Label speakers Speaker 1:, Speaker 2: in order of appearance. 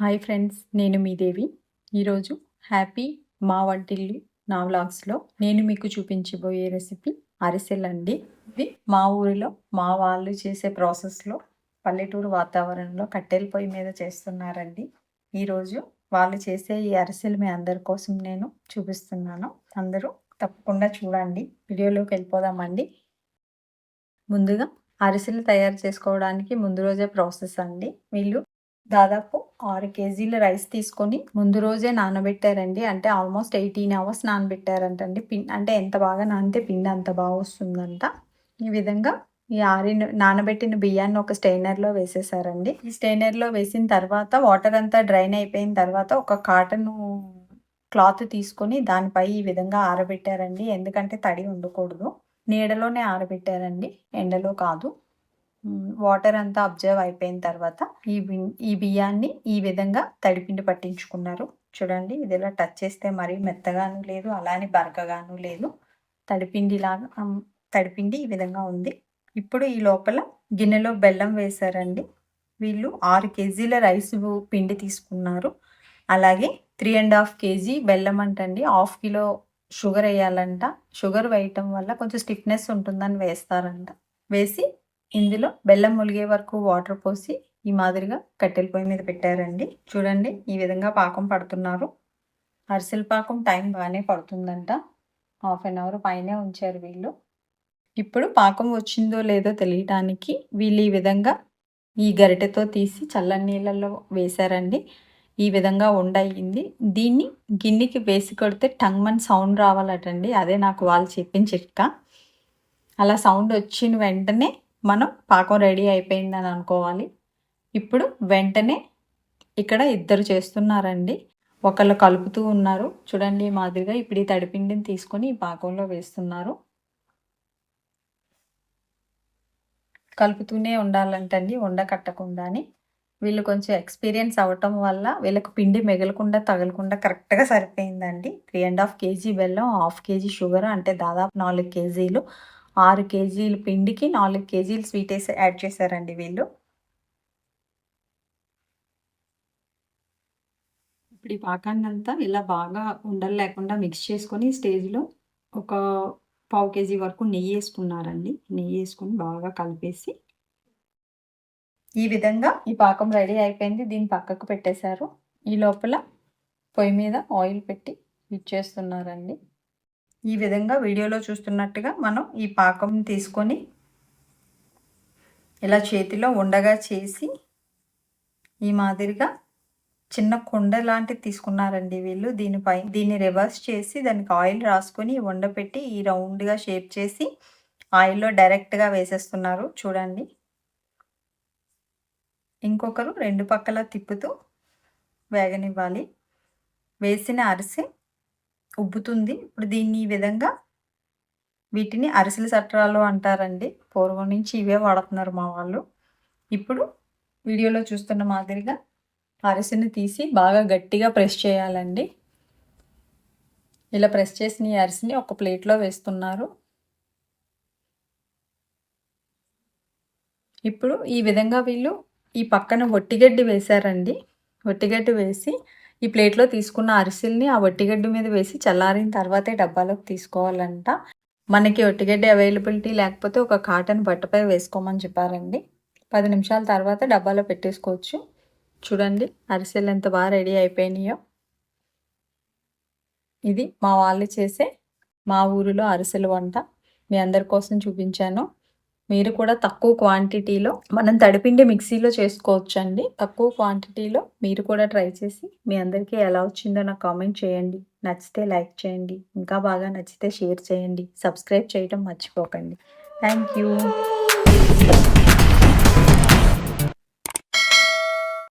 Speaker 1: Hi friends నేను మీ దేవి. ఈరోజు happy మా వంటిల్లు నా వ్లాగ్స్లో నేను మీకు చూపించబోయే రెసిపీ అరిసెలు అండి. ఇవి మా ఊరిలో మా వాళ్ళు చేసే ప్రాసెస్లో పల్లెటూరు వాతావరణంలో కట్టెల పొయ్యి మీద చేస్తున్నారండి. ఈరోజు వాళ్ళు చేసే ఈ అరిసెలు మీ అందరి కోసం నేను చూపిస్తున్నాను. అందరూ తప్పకుండా చూడండి. వీడియోలోకి వెళ్ళిపోదామండి. ముందుగా అరిసెలు తయారు చేసుకోవడానికి ముందు రోజే ప్రాసెస్ అండి. వీళ్ళు దాదాపు ఆరు కేజీల రైస్ తీసుకొని ముందు రోజే నానబెట్టారండి. అంటే ఆల్మోస్ట్ ఎయిటీన్ అవర్స్ నానబెట్టారంటండి. పిన్ అంటే ఎంత బాగా నానితే పిండి అంత బాగా వస్తుందంట. ఈ విధంగా ఈ ఆరిన నానబెట్టిన బియ్యాన్ని ఒక స్టెయినర్లో వేసేసారండి. ఈ స్టెయినర్లో వేసిన తర్వాత వాటర్ అంతా డ్రైన్ అయిపోయిన తర్వాత ఒక కాటన్ క్లాత్ తీసుకొని దానిపై ఈ విధంగా ఆరబెట్టారండి. ఎందుకంటే తడి ఉండకూడదు. నీడలోనే ఆరబెట్టారండి. ఎండలో కాదు. వాటర్ అంతా అబ్జర్వ్ అయిపోయిన తర్వాత ఈ ఈ బియ్యాన్ని ఈ విధంగా తడిపిండి పట్టించుకున్నారు. చూడండి ఇది ఇలా టచ్ చేస్తే మరీ మెత్తగాను లేదు అలానే బరకగాను లేదు. తడిపిండి లాగా తడిపిండి ఈ విధంగా ఉంది. ఇప్పుడు ఈ లోపల గిన్నెలో బెల్లం వేశారండి. వీళ్ళు ఆరు కేజీల రైస్ పిండి తీసుకున్నారు. అలాగే త్రీ అండ్ హాఫ్ కేజీ బెల్లం అంటండి. హాఫ్ కిలో షుగర్ వేయాలంట. షుగర్ వేయటం వల్ల కొంచెం స్టిఫ్నెస్ ఉంటుందని వేస్తారంట. వేసి ఇందులో బెల్లం ములిగే వరకు వాటర్ పోసి ఈ మాదిరిగా కట్టెల పొయ్యి మీద పెట్టారండి. చూడండి ఈ విధంగా పాకం పడుతున్నారు. అరిసెల పాకం టైం బాగానే పడుతుందంట. హాఫ్ అన్ అవర్ పైనే ఉంచారు వీళ్ళు. ఇప్పుడు పాకం వచ్చిందో లేదో తెలియటానికి వీళ్ళు ఈ విధంగా ఈ గరిటెతో తీసి చల్లని నీళ్ళల్లో వేశారండి. ఈ విధంగా ఉండయింది దీన్ని గిన్నెకి వేసి కొడితే టంగ్ మన్ సౌండ్ రావాలటండి. అదే నాకు వాళ్ళు చెప్పిన చిట్కా అలా సౌండ్ వచ్చిన వెంటనే మనం పాకం రెడీ అయిపోయిందని అనుకోవాలి. ఇప్పుడు వెంటనే ఇక్కడ ఇద్దరు చేస్తున్నారండి. ఒకళ్ళు కలుపుతూ ఉన్నారు. చూడండి మాదిరిగా ఇప్పుడు ఈ తడిపిండిని తీసుకొని ఈ పాకంలో వేస్తున్నారు. కలుపుతూనే ఉండాలంటండి ఉండ కట్టకుండాని. వీళ్ళు కొంచెం ఎక్స్పీరియన్స్ అవ్వటం వల్ల వీళ్ళకు పిండి మిగలకుండా తగలకుండా కరెక్ట్గా సరిపోయిందండి. త్రీ అండ్ హాఫ్ కేజీ బెల్లం హాఫ్ కేజీ షుగర్ అంటే దాదాపు నాలుగు కేజీలు. ఆరు కేజీల పిండికి నాలుగు కేజీలు స్వీట్ వేసి యాడ్ చేశారండి వీళ్ళు. ఇప్పుడు ఈ పాకాన్ని అంతా ఇలా బాగా ఉండలు లేకుండా మిక్స్ చేసుకొని స్టేజ్లో ఒక పావు కేజీ వరకు నెయ్యి వేసుకున్నారండి. నెయ్యి వేసుకొని బాగా కలిపేసి ఈ విధంగా ఈ పాకం రెడీ అయిపోయింది. దీన్ని పక్కకు పెట్టేశారు. ఈ లోపల పొయ్యి మీద ఆయిల్ పెట్టి ఇచ్చేస్తున్నారండి ఈ విధంగా వీడియోలో చూస్తున్నట్టుగా మనం ఈ పాకం తీసుకొని ఇలా చేతిలో ఉండగా చేసి ఈ మాదిరిగా చిన్న కుండ లాంటిది తీసుకున్నారండి వీళ్ళు. దీనిపై దీన్ని రివర్స్ చేసి దానికి ఆయిల్ రాసుకొని వండపెట్టి ఈ రౌండ్గా షేప్ చేసి ఆయిల్లో డైరెక్ట్గా వేసేస్తున్నారు. చూడండి. ఇంకొకరు రెండు పక్కల తిప్పుతూ వేగనివ్వాలి. వేసిన అరిసె ఉబ్బుతుంది. ఇప్పుడు దీన్ని ఈ విధంగా వీటిని అరిసెల సట్రాలు అంటారండి. పూర్వం నుంచి ఇవే వాడుతున్నారు మా వాళ్ళు. ఇప్పుడు వీడియోలో చూస్తున్న మాదిరిగా అరిసెని తీసి బాగా గట్టిగా ప్రెస్ చేయాలండి. ఇలా ప్రెస్ చేసిన ఈ అరిసిని ఒక ప్లేట్లో వేస్తున్నారు. ఇప్పుడు ఈ విధంగా వీళ్ళు ఈ పక్కన వట్టిగడ్డి వేశారండి. వట్టిగడ్డి వేసి ఈ ప్లేట్లో తీసుకున్న అరిసెల్ని ఆ వట్టిగడ్డ మీద వేసి చల్లారిన తర్వాతే డబ్బాలోకి తీసుకోవాలంట. మనకి వట్టిగడ్డ అవైలబిలిటీ లేకపోతే ఒక కాటన్ బట్టపై వేసుకోమని చెప్పారండి. పది నిమిషాల తర్వాత డబ్బాలో పెట్టేసుకోవచ్చు. చూడండి అరిసెలు ఎంత బాగా రెడీ అయిపోయినాయో. ఇది మా వాళ్ళు చేసే మా ఊరిలో అరిసెలు వంట. మీ అందరి కోసం చూపించాను. మీరు కూడా తక్కువ క్వాంటిటీలో మనం తడిపిండి మిక్సీలో చేసుకోవచ్చు అండి తక్కువ క్వాంటిటీలో మీరు కూడా ట్రై చేసి మీ అందరికీ ఎలా వచ్చిందో నాకు కామెంట్ చేయండి. నచ్చితే లైక్ చేయండి. ఇంకా బాగా నచ్చితే షేర్ చేయండి. సబ్స్క్రైబ్ చేయడం మర్చిపోకండి. Thank you.